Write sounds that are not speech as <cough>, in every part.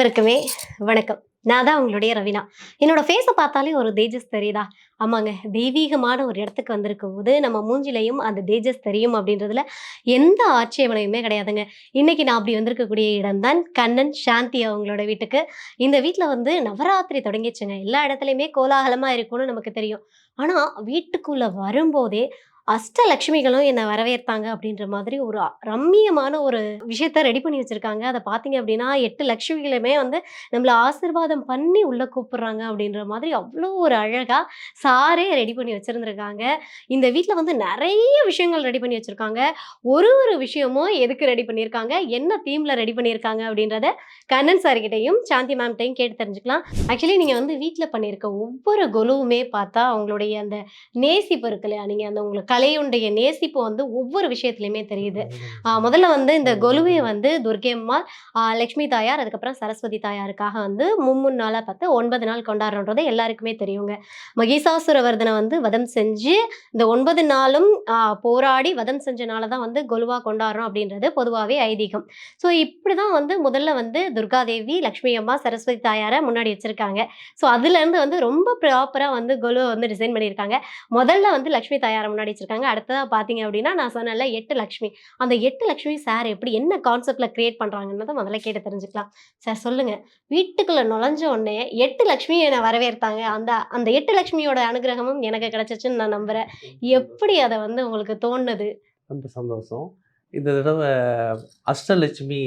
அனைவருக்குமே வணக்கம். நான் தான் உங்களுடைய ரவினா. என்னோட ஃபேஸை பார்த்தாலே ஒரு தேஜஸ் தெரியுதா? ஆமாங்க. தெய்வீகமான ஒரு இடத்துக்கு வந்திருக்கும் போது நம்ம மூஞ்சிலையும் அந்த தேஜஸ் தெரியும் அப்படின்றதுல எந்த ஆட்சேபனையுமே கிடையாதுங்க. இன்னைக்கு நான் அப்படி வந்திருக்கக்கூடிய இடம் தான் கண்ணன் சாந்தி அவங்களோட வீட்டுக்கு. இந்த வீட்டில் வந்து நவராத்திரி தொடங்கிச்சுங்க எல்லா இடத்துலையுமே கோலாகலமாக இருக்கும்னு நமக்கு தெரியும். ஆனால் வீட்டுக்குள்ளே வரும்போதே அஷ்டலக்ஷ்மிகளும் என்னை வரவேற்பாங்க அப்படின்ற மாதிரி ஒரு ரம்மியமான ஒரு விஷயத்த ரெடி பண்ணி வச்சுருக்காங்க. அதை பார்த்தீங்க அப்படின்னா எட்டு லக்ஷ்மிகளுமே வந்து நம்மளை ஆசீர்வாதம் பண்ணி உள்ளே கூப்பிட்றாங்க அப்படின்ற மாதிரி அவ்வளோ ஒரு அழகாக சாரே ரெடி பண்ணி வச்சுருந்துருக்காங்க. இந்த வீட்டில் வந்து நிறைய விஷயங்கள் ரெடி பண்ணி வச்சுருக்காங்க. ஒரு ஒரு விஷயமும் எதுக்கு ரெடி பண்ணியிருக்காங்க? என்ன தீமில் ரெடி பண்ணியிருக்காங்க அப்படின்றத கண்ணன் சார்கிட்டையும் சாந்தி மேம்கிட்டையும் கேட்டு தெரிஞ்சுக்கலாம். ஆக்சுவலி நீங்கள் வந்து வீட்டில் பண்ணியிருக்க ஒவ்வொரு கொலுவுமே பார்த்தா அவங்களுடைய அந்த நேசிப்பு இருக்கு இல்லையா? நீங்கள் அந்த உங்களுக்கு கலையுடைய நேசிப்பு வந்து ஒவ்வொரு விஷயத்துலையுமே தெரியுது. முதல்ல வந்து இந்த கொலுவை வந்து ஆ, லக்ஷ்மி தாயார் அதுக்கப்புறம் சரஸ்வதி தாயாருக்காக வந்து மும்மூணு நாளாக பார்த்து ஒன்பது நாள் கொண்டாடுறோன்றது எல்லாருக்குமே தெரியுங்க. மகிஷாசுரவர்தனை வந்து வதம் செஞ்சு இந்த ஒன்பது நாளும் போராடி வதம் செஞ்சனால தான் வந்து கொலுவா கொண்டாடுறோம் அப்படின்றது பொதுவாகவே ஐதீகம். ஸோ இப்படி தான் வந்து முதல்ல வந்து துர்காதேவி லக்ஷ்மி அம்மா சரஸ்வதி தாயாரை முன்னாடி வச்சிருக்காங்க. ஸோ அதுலேருந்து வந்து ரொம்ப ப்ராப்பராக வந்து கொலுவை வந்து டிசைன் பண்ணியிருக்காங்க. முதல்ல வந்து லக்ஷ்மி தாயாரை முன்னாடி வச்சிருக்காங்க. அடுத்ததாக பார்த்தீங்க அப்படின்னா நான் சொன்னேன்ல எட்டு லக்ஷ்மி. அந்த எட்டு லக்ஷ்மி சார் எப்படி என்ன கான்செப்டில் க்ரியேட் பண்றாங்கன்றதை முதல்ல கேட்டு தெரிஞ்சுக்கலாம். சார் சொல்லுங்கள் வீட்டுக்குள்ளே நுழைஞ்ச உடனே எட்டு லக்ஷ்மி என்னை வரவேற்பாங்க அந்த அந்த எட்டு லக்ஷ்மியோட அனுகிரகமும் எனக்கு கிடச்சிச்சுன்னு நான் நம்புகிறேன் எப்படி அதை வந்து உங்களுக்கு தோணுது? ரொம்ப சந்தோஷம். இந்த தடவை அஷ்டலட்சுமி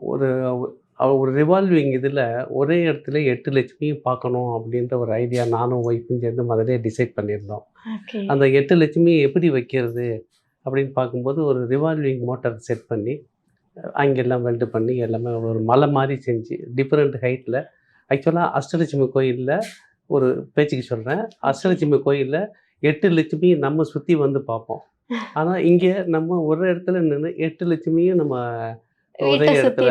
ஒரு அவ- ஒரு ரிவால்விங் இதில் ஒரே இடத்துல எட்டு லட்சுமியும் பார்க்கணும் அப்படின்ற ஒரு ஐடியா நானும் ஒய்ஃபும் சேர்ந்து முதலே டிசைட் பண்ணியிருந்தோம். அந்த எட்டு லட்சுமி எப்படி வைக்கிறது அப்படின்னு பார்க்கும்போது ஒரு ரிவால்விங் மோட்டார் செட் பண்ணி அங்கெல்லாம் வெல்டு பண்ணி எல்லாமே ஒரு மலை மாதிரி செஞ்சு டிஃப்ரெண்ட் ஹைட்டில் ஆக்சுவலாக அஷ்டலட்சுமி கோயிலில் ஒரு பேச்சுக்கு சொல்கிறேன் அஷ்டலட்சுமி கோயிலில் எட்டு லட்சுமி நம்ம சுற்றி வந்து பார்ப்போம். ஆனால் இங்கே நம்ம ஒரு இடத்துல நின்று எட்டு லட்சுமியும் நம்ம ஒரே இடத்துல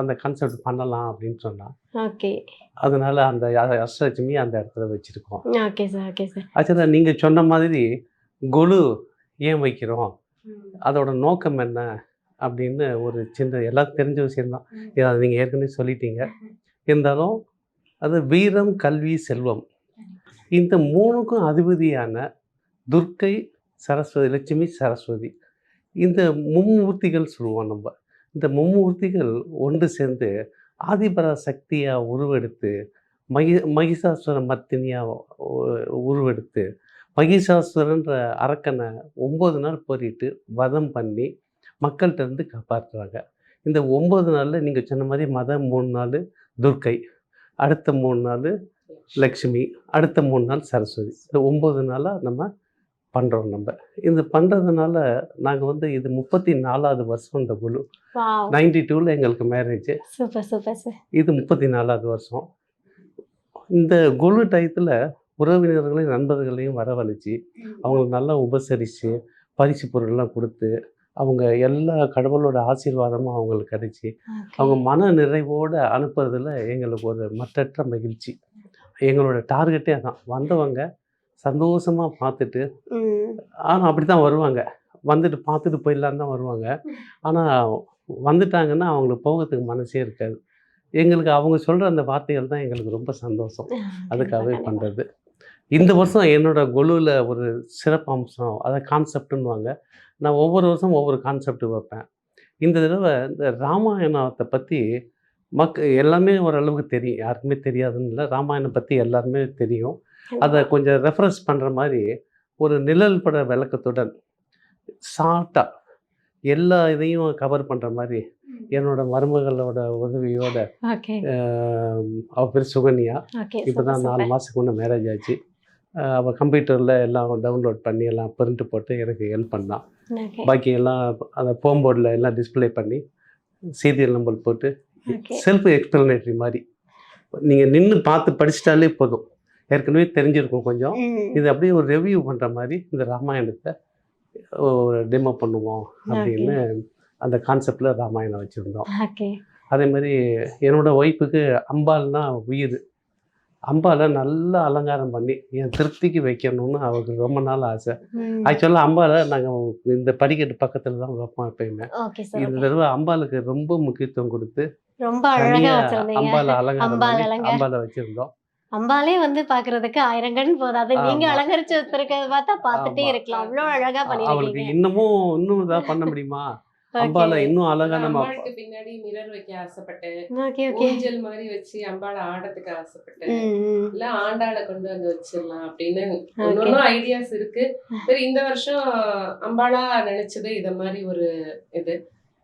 அந்த கான்செப்ட் பண்ணலாம் அப்படின்னு சொன்னான் ஓகே. அதனால அந்த அஷ்டலட்சுமி அந்த இடத்துல வச்சுருக்கோம். Okay sir okay sir. ஆக்சுவலாக நீங்கள் சொன்ன மாதிரி கொலு ஏன் வைக்கிறோம்? அதோட நோக்கம் என்ன? அப்படின்னு ஒரு சின்ன எல்லாருக்கும் தெரிஞ்ச விஷயம்தான். இதை அதை நீங்கள் ஏற்கனவே சொல்லிட்டீங்க. இருந்தாலும் அது வீரம் கல்வி செல்வம். இந்த மூணுக்கும் அதிபதியான துர்க்கை சரஸ்வதி லட்சுமி சரஸ்வதி. இந்த மும்மூர்த்திகள் சொல்லுவோம் நம்ம. இந்த மும்மூர்த்திகள் ஒன்று சேர்ந்து ஆதிபரா சக்தியாக உருவெடுத்து மகி மகிஷாசுர மர்த்தினியாக உருவெடுத்து மகிஷாசுரன்ற அரக்கனை ஒம்பது நாள் போரிட்டு வதம் பண்ணி மக்கள்கிட்ட இருந்து காப்பாற்றுறாங்க இந்த ஒம்பது நாளில் நீங்கள் சொன்ன மாதிரி மதம் மூணு நாள் துர்க்கை அடுத்த மூணு நாள் லக்ஷ்மி. அடுத்த மூணு நாள் சரஸ்வதி. இந்த ஒம்பது நாளாக நம்ம பண்ணுறோம் நம்ம. இது பண்ணுறதுனால நாங்கள் வந்து இது முப்பத்தி நாலாவது வருஷம் இந்த குழு. நைன்டி டூவில் எங்களுக்கு மேரேஜ் சூப்பர் சூப்பர் சார் இது முப்பத்தி நாலாவது வருஷம். இந்த குழு டயத்தில் உறவினர்களையும் நண்பர்களையும் வரவழைச்சி அவங்களுக்கு நல்லா உபசரித்து பரிசு பொருள்லாம் கொடுத்து அவங்க எல்லா கடவுளோட ஆசீர்வாதமும் அவங்களுக்கு கிடைச்சி அவங்க மன நிறைவோடு அனுப்புறதுல எங்களுக்கு ஒரு மற்றற்ற மகிழ்ச்சி. எங்களோட டார்கெட்டே அதான். வந்தவங்க சந்தோஷமாக பார்த்துட்டு ஆனால் அப்படி தான் வருவாங்க. வந்துட்டு பார்த்துட்டு போயிடலான்னு தான் வருவாங்க. ஆனால் வந்துட்டாங்கன்னா அவங்களுக்கு போகிறதுக்கு மனசே இருக்காது. எங்களுக்கு அவங்க சொல்கிற அந்த வார்த்தைகள் தான் எங்களுக்கு ரொம்ப சந்தோஷம். அதுக்காகவே பண்ணுறது இந்த வருஷம் என்னோட கொலுவில் ஒரு சிறப்பு அம்சம் அதை கான்செப்டுன்னுவாங்க நான் ஒவ்வொரு வருஷம் ஒவ்வொரு கான்செப்ட் வைப்பேன். இந்த தடவை இந்த ராமாயணத்தை பற்றி மக் எல்லாமே ஓரளவுக்கு தெரியும். யாருக்குமே தெரியாதுன்னு இல்லை. ராமாயணம் பற்றி எல்லாருமே தெரியும். அதை கொஞ்சம் ரெஃபரன்ஸ் பண்ணுற மாதிரி ஒரு நிழல் பட விளக்கத்துடன் ஷார்ட்டாக எல்லா இதையும் கவர் பண்ணுற மாதிரி என்னோட மருமகளோட உதவியோட அவ பேர் சுகன்யா. இப்போ தான் நாலு மாதத்துக்கு முன்னே மேரேஜ் ஆச்சு. அவள் கம்ப்யூட்டரில் எல்லாம் டவுன்லோட் பண்ணி எல்லாம் பிரிண்ட் போட்டு எனக்கு ஹெல்ப் பண்ணான் பாக்கி எல்லாம் அந்த போம்போர்டில் எல்லாம் டிஸ்ப்ளே பண்ணி சீரியல் நம்பர் போட்டு செல்ஃப் எக்ஸ்பிளனேட்டரி மாதிரி. நீங்கள் நின்று பார்த்து படிச்சிட்டாலே போதும். ஏற்கனவே தெரிஞ்சிருக்கும் கொஞ்சம். இது அப்படியே ஒரு ரெவ்யூ பண்ணுற மாதிரி இந்த ராமாயணத்தை ஒரு டெமோ பண்ணுவோம் அப்படின்னு அந்த கான்செப்டில் ராமாயணம் வச்சுருந்தோம். அதே மாதிரி என்னோட ஒய்ஃபுக்கு அம்பாள்னா உயிர். அம்பாலை நல்லா அலங்காரம் பண்ணி என் திருப்திக்கு வைக்கணும்னு அவருக்கு ரொம்ப நாள் ஆசை. ஆக்சுவலாக அம்பாலை நாங்கள் இந்த படிக்கட்டு பக்கத்தில் தான் வைப்போம் எப்பயுமே. இந்த தடவை அம்பாளுக்கு ரொம்ப முக்கியத்துவம் கொடுத்து ரொம்ப அம்பாலை அலங்காரம் அம்பாள் பண்ணி அலங்காரம். அம்பாலை வச்சிருந்தோம். அம்பாலே வந்து பாக்குறதுக்கு ஆயிரம் கண் போதாது நீங்க. அலங்கரிச்சு வச்சிருக்கிறத பார்த்தா பார்த்துட்டே. இருக்கலாம். அவ்வளவு அழகா அவளுக்கு பண்ணிருக்கீங்க. இன்னமும் இன்னும் இதாக பண்ண முடியுமா? <laughs> அம்பாலை இன்னும் அழகா நம்ம அம்பாளுக்கு பின்னாடி மிரர் வைக்க ஆசைப்பட்டேன் ஓகே ஓகே. ஊஞ்சல் மாதிரி வச்சு அம்பாளை ஆடத்துக்கு ஆசைப்பட்டேன் இல்ல ஆண்டாளை கொண்டு வந்து வச்சிடலாம் அப்படின்னு ஒன்னொன்னும் ஐடியாஸ் இருக்கு. சரி இந்த வருஷம் அம்பாளா நினைச்சது இத மாதிரி ஒரு இது.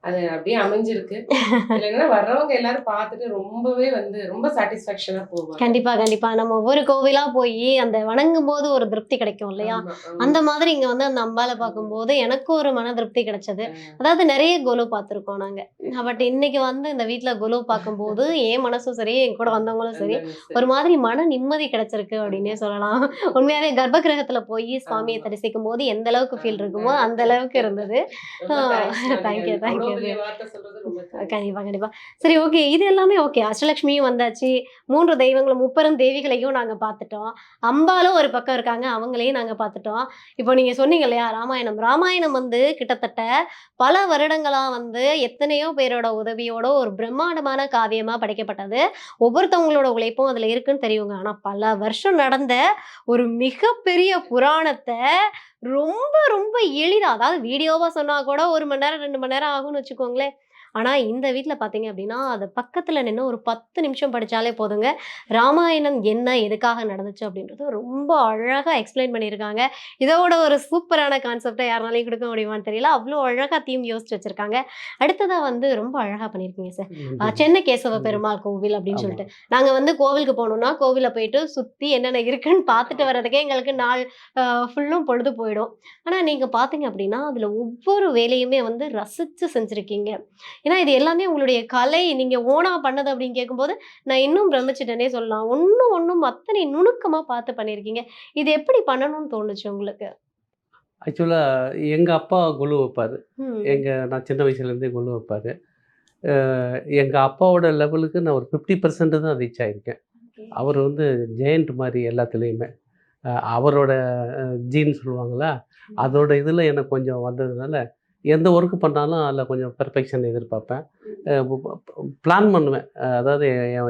அது அப்படியே அமைஞ்சிருக்கு. <laughs> இல்லைன்னா வர்றவங்க எல்லாரும் பார்த்துட்டு ரொம்பவே வந்து ரொம்ப சாட்டிஸ்பாக்சனா போவாங்க. கண்டிப்பா கண்டிப்பா. நம்ம ஒவ்வொரு கோவிலா போய் அந்த வணங்கும் போது ஒரு திருப்தி கிடைக்கும் இல்லையா. அந்த மாதிரி இங்க வந்து அந்த அம்பாலை பார்க்கும்போது எனக்கும் ஒரு மன திருப்தி கிடைச்சது. அதாவது நிறைய கொலு பார்த்துருக்கோம் நாங்க. பட் இன்னைக்கு வந்து இந்த வீட்ல கொலு பார்க்கும்போது <laughs> என் மனசும் சரி என் கூட வந்தவங்களும் சரி ஒரு மாதிரி மன நிம்மதி கிடைச்சிருக்கு அப்படின்னே சொல்லலாம். உண்மையாவே கர்ப்ப கிரகத்துல போய் சுவாமியை. தரிசிக்கும் போது எந்த அளவுக்கு ஃபீல் இருக்குமோ அந்த அளவுக்கு இருந்தது. ரொம்ப thanks, கண்டிப்பா கண்டிப்பா. சரி ஓகே இது எல்லாமே ஓகே அஷ்டலட்சுமியும் வந்தாச்சு. மூன்று தெய்வங்களும் முப்பெரும் தேவிகளையும் நாங்க பார்த்துட்டோம். அம்பாலும் ஒரு பக்கம் இருக்காங்க அவங்களையும் நாங்க பார்த்துட்டோம். இப்போ நீங்க சொன்னீங்க இல்லையா ராமாயணம். ராமாயணம் வந்து கிட்டத்தட்ட பல வருடங்களா வந்து எத்தனையோ பேரோட உதவியோட ஒரு பிரம்மாண்டமான காவியமா படைக்கப்பட்டது. ஒவ்வொருத்தவங்களோட உழைப்பும் அதுல இருக்குன்னு தெரியுங்க. ஆனா பல வருஷம் நடந்த ஒரு மிகப்பெரிய புராணத்தை ரொம்ப ரொம்ப எளிதா. அதாவது வீடியோவாக சொன்னால் கூட ஒரு மணி நேரம் ரெண்டு மணி நேரம் ஆகும்னு வச்சுக்கோங்களேன். ஆனா இந்த வீட்ல பாத்தீங்க அப்படின்னா அது பக்கத்துல நின்று ஒரு பத்து நிமிஷம் படிச்சாலே போதுங்க. ராமாயணம் என்ன எதுக்காக நடந்துச்சு அப்படின்றது ரொம்ப அழகா எக்ஸ்பிளைன் பண்ணியிருக்காங்க இதோட ஒரு சூப்பரான கான்செப்டை யாருனாலையும் கொடுக்க முடியுமான்னு தெரியல. அவ்வளோ அழகா தீம் யோசிச்சு வச்சிருக்காங்க. அடுத்ததா வந்து ரொம்ப அழகா பண்ணியிருக்கீங்க சார். சென்னை கேசவ பெருமாள் கோவில் அப்படின்னு. சொல்லிட்டு. நாங்க வந்து கோவிலுக்கு போனோம்னா கோவில போயிட்டு சுத்தி என்னென்ன இருக்குன்னு பார்த்துட்டு வர்றதுக்கே எங்களுக்கு நாள் ஃபுல்லும் பொழுது போயிடும். ஆனா நீங்க பாத்தீங்க அப்படின்னா அதுல ஒவ்வொரு வேலையுமே வந்து ரசிச்சு செஞ்சிருக்கீங்க. ஏன்னா இது எல்லாமே உங்களுடைய கலை நீங்க ஓனா பண்ணது அப்படின்னு கேட்கும்போது நான் இன்னும் பிரமிச்சிட்டேனே சொல்லலாம். ஒன்றும் ஒன்றும் அத்தனை நுணுக்கமா பார்த்து பண்ணியிருக்கீங்க. இது எப்படி பண்ணணும்னு தோணுச்சு உங்களுக்கு? ஆக்சுவலாக எங்கள் அப்பா கொலு வைப்பார். எங்கள் நான் சின்ன வயசுலேருந்தே கொலு வைப்பார். எங்கள் அப்பாவோட லெவலுக்கு நான் ஒரு ஃபிஃப்டி பர்சன்ட் தான் ரீச் ஆகிருக்கேன் அவர் வந்து ஜெயண்ட் மாதிரி எல்லாத்துலேயுமே. அவரோட ஜீன் சொல்லுவாங்களா? அதோட இதில் எனக்கு கொஞ்சம் வந்ததுனால எந்த ஒர்க்கு பண்ணாலும் அதில் கொஞ்சம் பெர்ஃபெக்ஷன் எதிர்பார்ப்பேன். பிளான் பண்ணுவேன். அதாவது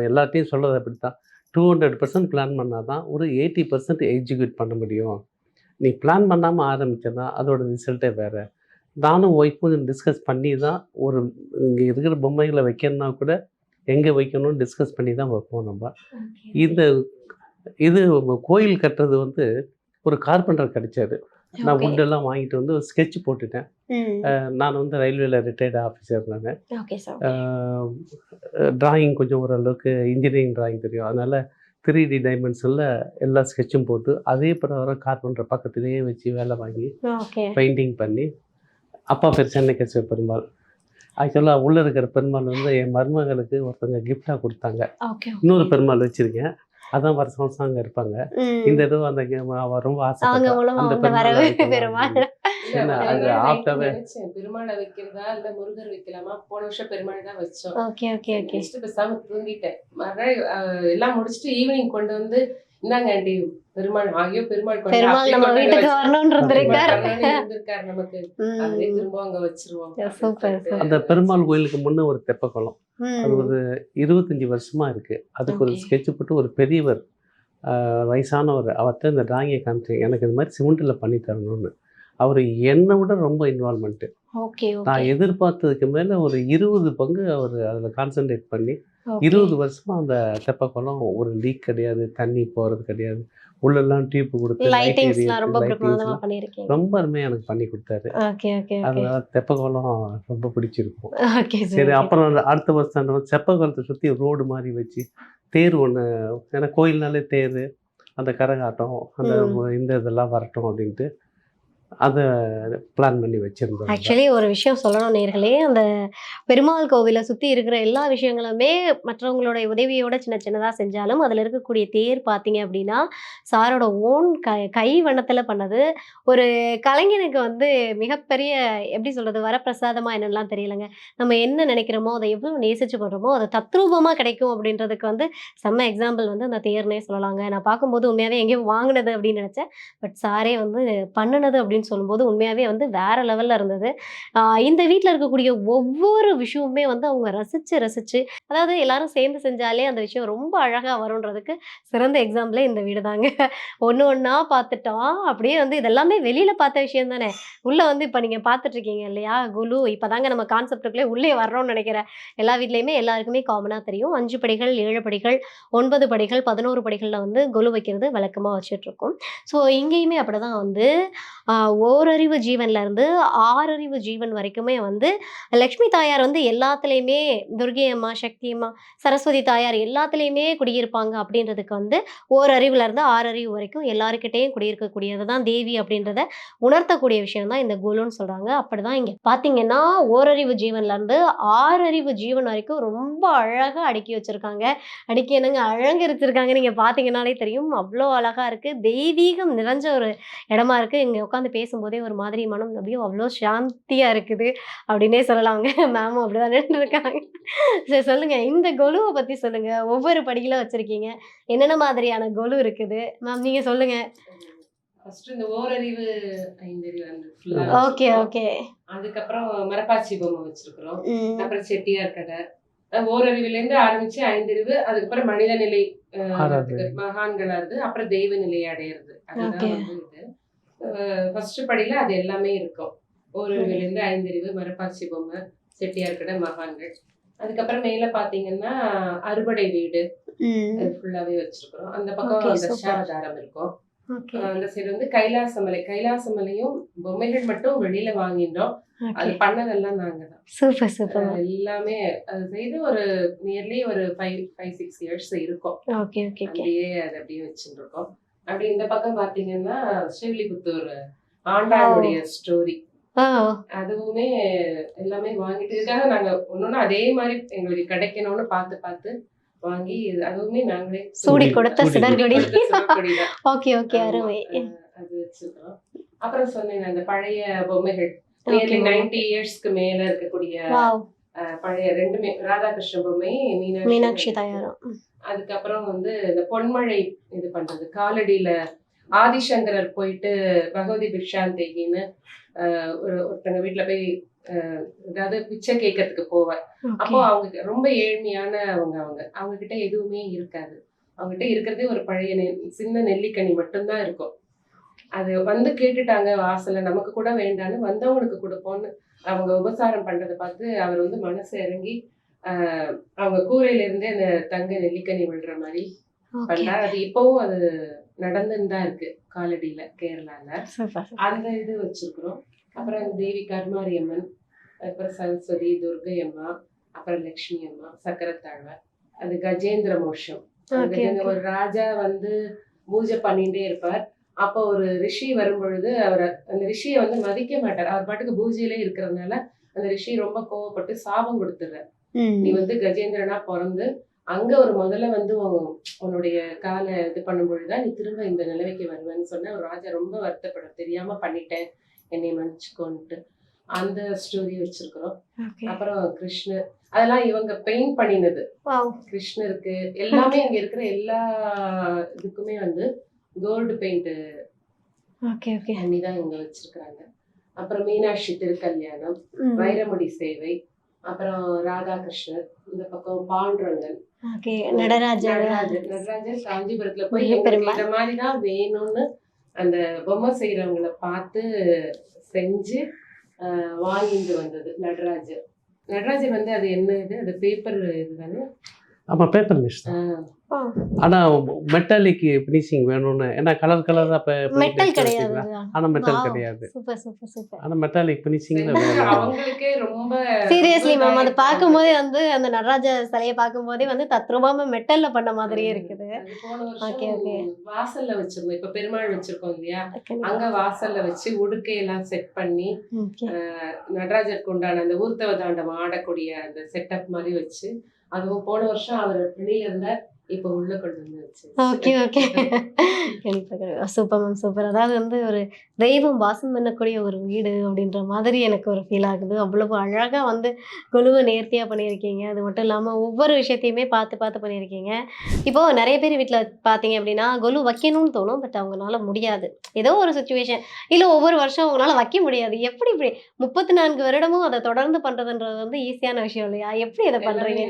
எல்லாத்தையும் சொல்கிறது அப்படி தான் டூ ஹண்ட்ரட் பர்சன்ட் பிளான் பண்ணால் தான் ஒரு எயிட்டி பர்சன்ட் எக்ஸிக்யூட் பண்ண முடியும். நீ பிளான் பண்ணாமல் ஆரம்பிச்சேன்னா அதோட ரிசல்ட்டே வேறு. நானும் ஒய்ஃபும் டிஸ்கஸ் பண்ணி தான் ஒரு இங்கே இருக்கிற பொம்மைகளை வைக்கணும்னா கூட எங்கே வைக்கணும்னு டிஸ்கஸ் பண்ணி தான் வைப்போம் நம்ம. இந்த இது கோயில் கட்டுறது வந்து ஒரு கார்பெண்டர் கிடைச்சாரு. நான் wood-எல்லாம் வாங்கிட்டு வந்து ஒரு ஸ்கெட்ச் போட்டுட்டேன். நான் வந்து ரயில்வேல ரிட்டையர்டு ஆஃபீஸர் நான். டிராயிங் கொஞ்சம் ஓரளவுக்கு இன்ஜினியரிங் டிராயிங் தெரியும். அதனால் த்ரீ டி டைமென்ஷனில் எல்லா ஸ்கெட்சும் போட்டு அதே பிரகாரம் கார்பெண்டர் பக்கத்துலேயே வச்சு வேலை வாங்கி பெயிண்டிங் பண்ணி அப்பா பேர் சென்னை கேசவ பெருமாள் ஆக்சுவலாக உள்ளே இருக்கிற பெருமாள் வந்து என் மருமகளுக்கு ஒருத்தவங்க கிஃப்டாக கொடுத்தாங்க. இன்னொரு பெருமாள் வச்சுருக்கேன். அதான் வருஷம் வருஷம் அங்கே இருப்பாங்க இந்த தடவை அந்த ரொம்ப அவங்க ஆசை மூலமா அந்த பெருமாளை. அது ஆப்டாவே- பெருமாளை வைக்கிறதா இல்ல முருகர் வைக்கலாமா? போன வருஷம் பெருமாள் தான் வச்சோம். Okay okay okay. பேசாம தூங்கிட்டேன். மறுநாள் எல்லாம் முடிச்சுட்டு ஈவினிங் கொண்டு வந்து இந்தாங்க ஆண்டி பெருமாள் ஐயோ பெருமாள் பெருமாள் நம்ம வீட்டுக்கு வரணும்னு இருந்திருக்காரு இருந்திருக்காரு நமக்கு. அதே. திரும்ப அங்க வச்சிருவோம். அந்த பெருமாள் கோயிலுக்கு முன்னே ஒரு தெப்பக்குளம். ம். அது ஒரு இருபத்தஞ்சி வருஷமா இருக்கு. அதுக்கு ஒரு. ஸ்கெட்ச் போட்டு ஒரு பெரியவர் வயசானவர் அவர்கிட்ட இந்த டிராயிங்கை காமிச்சேன். எனக்கு இது மாதிரி சிமெண்ட்டில் பண்ணி தரணும்னு. அவர் என்னை விட ரொம்ப இன்வால்மெண்ட்டு ஓகே நான் எதிர்பார்த்ததுக்கு மேலே ஒரு இருபது பங்கு அவர் அதில் கான்சென்ட்ரேட் பண்ணி இருபது வருஷமா அந்த தெப்பக்குளம் ஒரு லீக் கிடையாது தண்ணி போகிறது கிடையாது. உள்ளெல்லாம் டியூப் கொடுத்து லைட்டிங்ஸ்லாம் ரொம்ப ரொம்ப அருமையாக எனக்கு பண்ணி கொடுத்தாரு. ஓகே ஓகே அதனால தெப்பக்குளம் ரொம்ப பிடிச்சிருக்கும். ஓகே சரி அப்புறம் அடுத்த வருஷம் வந்து தெப்பக்குளத்தை சுற்றி ரோடு மாதிரி வச்சு தேர் ஒன்று ஏன்னா கோயில்னாலே தேர் அந்த கரகாட்டம் அந்த இந்த இதெல்லாம் வரட்டும் அப்படின்ட்டு அதை பிளான் பண்ணி வச்சுருந்தோம். ஆக்சுவலி ஒரு விஷயம் சொல்லணும் நேர்களே. அந்த பெருமாள் கோவிலை சுற்றி இருக்கிற எல்லா விஷயங்களுமே மற்றவங்களுடைய உதவியோட சின்ன சின்னதாக செஞ்சாலும் அதில் இருக்கக்கூடிய தேர் பார்த்தீங்க அப்படின்னா சாரோட ஓன் க கை வண்ணத்தில் பண்ணது. ஒரு கலைஞனுக்கு வந்து மிகப்பெரிய எப்படி சொல்கிறது வரப்பிரசாதமாக என்னென்னலாம் தெரியலங்க. நம்ம என்ன நினைக்கிறோமோ அதை எவ்வளோ நேசிச்சு பண்ணுறோமோ அது தத்ரூபமாக கிடைக்கும் அப்படின்றதுக்கு வந்து செம்ம எக்ஸாம்பிள் வந்து அந்த தேர்னே சொல்லலாங்க. நான் பார்க்கும்போது உண்மையாகவே எங்கேயோ வாங்கினது அப்படின்னு நினச்சேன். பட் சாரே வந்து பண்ணினது அப்படின்னு சொல்லும்போது உண்மையாகவே வந்து வேற லெவலில் இருந்தது. ஆஹ் இந்த வீட்டில் இருக்கக்கூடிய ஒவ்வொரு விஷயமுமே வந்து அவங்க ரசித்து ரசித்து அதாவது எல்லாரும் சேர்ந்து செஞ்சாலே அந்த விஷயம் ரொம்ப அழகாக வரும்ன்றதுக்கு சிறந்த எக்ஸாம்பிளே இந்த வீடு தாங்க. ஒன்று ஒன்றா பார்த்துட்டோம். அப்படியே வந்து இதெல்லாமே வெளியில் பார்த்த விஷயம் தானே. உள்ளே வந்து இப்போ நீங்கள் பார்த்துட்ருக்கீங்க இல்லையா? குலு இப்போ தாங்க நம்ம கான்செப்டுக்குள்ளே உள்ளே வர்றோம்னு நினைக்கிறேன். எல்லா வீட்லேயுமே எல்லாருக்குமே காமனாக தெரியும். அஞ்சு படிகள் ஏழு படிகள் ஒன்பது படிகள் பதினோரு படிகளில் வந்து கொலு வைக்கிறது வழக்கமாக வச்சுட்ருக்கோம். ஸோ இங்கேயுமே அப்படி தான் வந்து ஓரறிவு ஜீவன்ல இருந்து ஆறறிவு ஜீவன் வரைக்குமே வந்து லக்ஷ்மி தாயார் வந்து எல்லாத்துலேயுமே துர்கை அம்மா சக்தி அம்மா சரஸ்வதி தாயார் எல்லாத்துலேயுமே குடியிருப்பாங்க அப்படின்றதுக்கு வந்து ஓரறிவுலேருந்து ஆறறிவு வரைக்கும் எல்லாருக்கிட்டேயும் குடியிருக்கக்கூடியது தான் தேவி அப்படின்றத உணர்த்தக்கூடிய விஷயம் தான் இந்த குலுன்னு அப்படி தான் இங்கே பார்த்தீங்கன்னா ஓரறிவு ஜீவன்லேருந்து ஆறறிவு ஜீவன் வரைக்கும் ரொம்ப அழகாக அடுக்கி வச்சுருக்காங்க. அடுக்கி என்னங்க? அழங்கரிச்சிருக்காங்க நீங்கள் பார்த்தீங்கன்னாலே தெரியும். அவ்வளோ அழகாக இருக்குது தெய்வீகம் நிறைஞ்ச ஒரு இடமா இருக்குது இங்கே உட்காந்து பேசும்போதே ஒரு மாதிரி மனம் அப்படியே அவ்வளோ சாந்தியா இருக்குது அப்படின்னே சொல்லலாங்க மேமும் அப்படிதான் நின்று இருக்காங்க. சரி சொல்லுங்க. இந்த கொலுவை பத்தி சொல்லுங்க. ஒவ்வொரு படியில வச்சிருக்கீங்க. என்னென்ன மாதிரியான கொலு இருக்குது? மேம் நீங்க சொல்லுங்க. ஃபர்ஸ்ட் இந்த ஓரறிவு ஐந்தறிவு அந்த ஓகே. ஓகே அதுக்கப்புறம் மரப்பாச்சி பொம்மை வச்சிருக்கிறோம். அப்புறம் செட்டியார் கடை அஹ் ஓரறிவுல இருந்து ஆரம்பிச்சு ஐந்தறிவு அதுக்கப்புறம் மனித நிலை. மகான்களா இருந்து அப்புறம் தெய்வ நிலையை அடையிறது. அதுதான் ஃபர்ஸ்ட் படியில அது எல்லாமே இருக்கும். ஓரறிவுல இருந்து ஐந்தறிவு மரப்பாச்சி பொம்மை செட்டியார் கடை மகான்கள். அதுக்கப்புறம் மேல பாத்தீங்கன்னா அறுபடை வீடு. ஃபுல்லாவே வச்சிருக்கிறோம். அந்த பக்கம். தசாவதாரம் இருக்கும். அந்த சைடு வந்து கைலாசமலை. கைலாசமலையும் பொம்மைகள் மட்டும் வெளியில வாங்கிட்டோம் அது பண்ணதெல்லாம் நாங்க தான் சூப்பர் சூப்பர் எல்லாமே அது செய்து ஒரு நியர்லி ஒரு ஃபைவ் ஃபைவ் சிக்ஸ் இயர்ஸ் இருக்கும். ஓகே ஓகே ஓகே அப்படியே அது அப்படியே வச்சுட்டு இருக்கோம் அப்படி இந்த பக்கம் பாத்தீங்கன்னா ஸ்ரீவில்லிபுத்தூர் ஆண்டாளுடைய ஸ்டோரி அதுவுமே எல்லாமே வாங்கிட்டு இதுக்காக நாங்க ஒன்னொன்னு அதே மாதிரி எங்களுக்கு கிடைக்கணும்னு பார்த்து பார்த்து வாங்கி அதுவுமே நாங்களே சூடி கொடுத்த சூடி சுடர்கொடி. <laughs> ஓகே ஓகே அருமை. அது வச்சிருக்கோம் அப்புறம் சொன்னேன் அந்த பழைய பொம்மைகள். நியர்லி. நைன்டி இயர்ஸ்க்கு மேல இருக்கக்கூடிய பழைய ரெண்டுமே ராதாகிருஷ்ண பொம்மை மீனாட்சி மீனாட்சி தாயாரம். அதுக்கப்புறம் வந்து இந்த பொன்மழை இது பண்றது. காலடியில ஆதிசங்கரர் போயிட்டு பகவதி பிக்ஷாந்தேகின்னு ஒரு ஒருத்தங்க வீட்டுல போய் அஹ், ஏதாவது பிச்சை கேட்கறதுக்கு போவார். அப்போ அவங்க ரொம்ப ஏழ்மையானவங்க அவங்க. அவங்க கிட்ட எதுவுமே இருக்காது. அவங்க கிட்ட இருக்கிறதே ஒரு பழைய சின்ன நெல்லிக்கனி மட்டும்தான் இருக்கும். அது வந்து கேட்டுட்டாங்க வாசல்ல நமக்கு கூட வேண்டான்னு வந்தவங்களுக்கு கொடுப்போம்னு அவங்க உபசாரம் பண்றதை பார்த்து அவர் வந்து மனசு இறங்கி அவங்க கூரையில இருந்தே அந்த தங்க நெல்லிக்கனி விழுற மாதிரி ஓகே பண்ணார் அது இப்பவும் அது நடந்துன்னு தான் இருக்கு காலடியில கேரளால. அந்த இது வச்சிருக்கிறோம். அப்புறம் அந்த தேவி கருமாரி அம்மன் அப்புறம் சரஸ்வதி துர்கை அம்மா அப்புறம் லக்ஷ்மி அம்மா சக்கரத்தாழ்வார் அது கஜேந்திர மோஷம் ஒரு ராஜா வந்து பூஜை பண்ணிட்டே இருப்பார். அப்போ ஒரு ரிஷி வரும்பொழுது அவர் அந்த ரிஷியை வந்து மதிக்க மாட்டார். அவர் பாட்டுக்கு பூஜையிலே இருக்கிறதுனால அந்த ரிஷி ரொம்ப கோவப்பட்டு சாபம் கொடுத்துடுறார். நீ வந்து கஜேந்திரனா பிறந்து அங்க ஒரு முதல்ல வந்து உன் உன்னுடைய காலை இது பண்ணும் பொழுதுதான் நீ திரும்ப இந்த நிலைமைக்கு வருவேன்னு சொன்ன. ஒரு ராஜா ரொம்ப வருத்தப்பட தெரியாம பண்ணிட்டேன். என்னை மன்னிச்சுக்கோன்ட்டு அந்த ஸ்டோரி வச்சிருக்கிறோம். அப்புறம் கிருஷ்ணர். அதெல்லாம் இவங்க பெயிண்ட் பண்ணினது. கிருஷ்ணருக்கு. எல்லாமே இங்க இருக்கிற எல்லா இதுக்குமே வந்து கோல்டு பெயிண்ட் ஓகே ஓகே. இவங்க வச்சிருக்காங்க அப்புறம் மீனாட்சி திருக்கல்யாணம் வைரமுடி சேவை அப்புறம் ராதாகிருஷ்ணர் இந்த பக்கம் பாண்டுரங்கன். ஓகே நடராஜர் நடராஜர் நடராஜர் காஞ்சிபுரத்துல போய். இந்த மாதிரி தான் வேணும்னு அந்த பொம்மை செய்யறவங்கள பார்த்து செஞ்சு வாங்கிட்டு வந்தது நடராஜர் நடராஜர் வந்து அது என்ன இது? அது பேப்பர் இதுதானே ஆமாம் பேப்பர் மிஷ் தான் ஆனால் மெட்டாலிக் ஃபினிஷிங் வேணும்னு ஏன்னா கலர் கலராக இப்போ மெட்டல் கிடையாது ஆனால் மெட்டல். கிடையாது. சூப்பர் சூப்பர் சூப்பர் ஆனால் மெட்டாலிக் வேணும் அவங்களுக்கே ரொம்ப சீரியஸ்லி மேம் அது. பார்க்கும்போதே வந்து அந்த நடராஜ சிலையை பார்க்கும்போதே வந்து தத்ரூபமா மெட்டல்ல பண்ண மாதிரியே. இருக்குது. okay. வருஷம் வாசல்ல வச்சிருந்தோம். இப்ப பெருமாள் வச்சிருக்கோம் இல்லையா? அங்க வாசல்ல வச்சு உடுக்கையெல்லாம் செட் பண்ணி. நடராஜருக்கு உண்டான அந்த ஊர்த்தவ தாண்டம் ஆடக்கூடிய அந்த செட்டப் மாதிரி வச்சு அதுவும் போன வருஷம் அவர் வெளியில இருந்தார். இப்ப உள்ள கொண்டு வந்து வச்சு okay okay super ma'am super. அதாவது வந்து ஒரு தெய்வம் வாசம் பண்ணக்கூடிய ஒரு வீடு அப்படின்ற மாதிரி எனக்கு ஒரு ஃபீல் ஆகுது. அவ்வளவு அழகா வந்து குழுவை நேர்த்தியா பண்ணியிருக்கீங்க. அது மட்டும் இல்லாம ஒவ்வொரு விஷயத்தையுமே பார்த்து பார்த்து பண்ணியிருக்கீங்க. இப்போ நிறைய பேர் வீட்ல பார்த்தீங்க அப்படின்னா கொலு வைக்கணும்னு தோணும் பட் அவங்களால முடியாது. ஏதோ ஒரு சுச்சுவேஷன் இல்ல ஒவ்வொரு வருஷம் அவங்களால வைக்க முடியாது. எப்படி இப்படி முப்பத்தி நான்கு வருடமும் அதை தொடர்ந்து பண்றதுன்றது வந்து ஈஸியான விஷயம் இல்லையா? எப்படி இதை பண்றீங்க?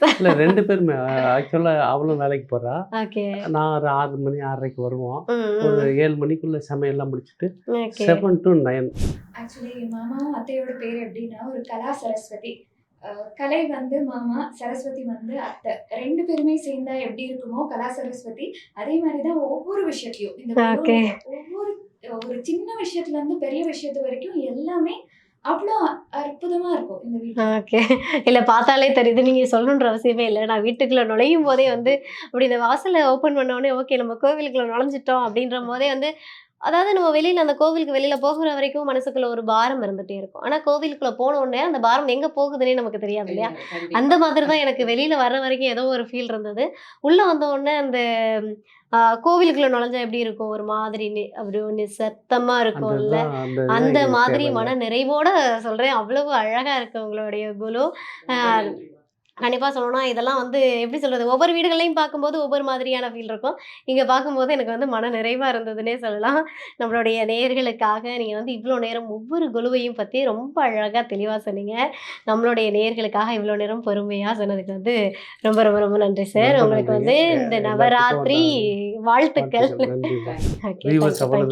இல்லை ரெண்டு பேருமே. ஆக்சுவலாக அவளும் வேலைக்கு போகிறா ஓகே. நான் ஒரு ஆறு மணி ஆறரைக்கு வருவோம். ஒரு ஏழு மணிக்குள்ள சமையல்லாம் முடிச்சுட்டு செவன் டு நைன் ஆக்சுவலி மாமாவும் அத்தையோட பேர் எப்படின்னா ஒரு கலா சரஸ்வதி. கலை வந்து மாமா சரஸ்வதி வந்து அத்தை. ரெண்டு பேருமே சேர்ந்தா எப்படி இருக்குமோ கலா சரஸ்வதி அதே மாதிரி தான் ஒவ்வொரு விஷயத்தையும். இந்த. ஒவ்வொரு ஒரு சின்ன விஷயத்துல இருந்து பெரிய விஷயத்து வரைக்கும் எல்லாமே அவ்வளோ அற்புதமா இருக்கும் இந்த வீட்டுல ஓகே. இல்லை பார்த்தாலே தெரியுது. நீங்கள் சொல்லணுன்ற அவசியமே இல்லை. நான் வீட்டுக்குள்ளே நுழையும் போதே வந்து அப்படி இந்த வாசலை ஓப்பன் பண்ண உடனே ஓகே நம்ம கோவிலுக்குள்ள நுழைஞ்சிட்டோம். அப்படின்ற போதே வந்து அதாவது நம்ம வெளியில் அந்த கோவிலுக்கு வெளியில் போகிற வரைக்கும் மனசுக்குள்ள ஒரு பாரம் இருந்துகிட்டே இருக்கும். ஆனால் கோவிலுக்குள்ளே போன உடனே அந்த பாரம் எங்கே போகுதுன்னே நமக்கு தெரியாது இல்லையா? அந்த மாதிரி தான் எனக்கு வெளியில் வர்ற வரைக்கும் ஏதோ ஒரு ஃபீல் இருந்தது. உள்ளே வந்த உடனே அந்த கோவிலுக்குள்ள நுழைஞ்சா எப்படி இருக்கும்? ஒரு மாதிரி அப்படி ஒன்று சத்தமாக இருக்கும்ல? அந்த மாதிரி. மன நிறைவோட சொல்றேன். அவ்வளவு அழகா இருக்கு உங்களுடைய குலு. ஆஹ் கண்டிப்பா சொல்லணும்னா இதெல்லாம் வந்து எப்படி சொல்றது? ஒவ்வொரு வீடுகளையும் பார்க்கும்போது ஒவ்வொரு மாதிரியான ஃபீல் இருக்கும். இங்க பார்க்கும்போது எனக்கு வந்து மன நிறைவா இருந்ததுன்னே சொல்லலாம். நம்மளுடைய நேயர்களுக்காக நீங்க வந்து இவ்வளோ நேரம் ஒவ்வொரு குழுவையும் பத்தி ரொம்ப அழகா தெளிவா சொன்னீங்க. நம்மளுடைய நேயர்களுக்காக இவ்வளோ நேரம் பொறுமையா சொன்னதுக்கு வந்து ரொம்ப ரொம்ப ரொம்ப நன்றி சார் உங்களுக்கு வந்து. இந்த நவராத்திரி வாழ்த்துக்கள். நவராத்திரி வாழ்த்துக்கள்.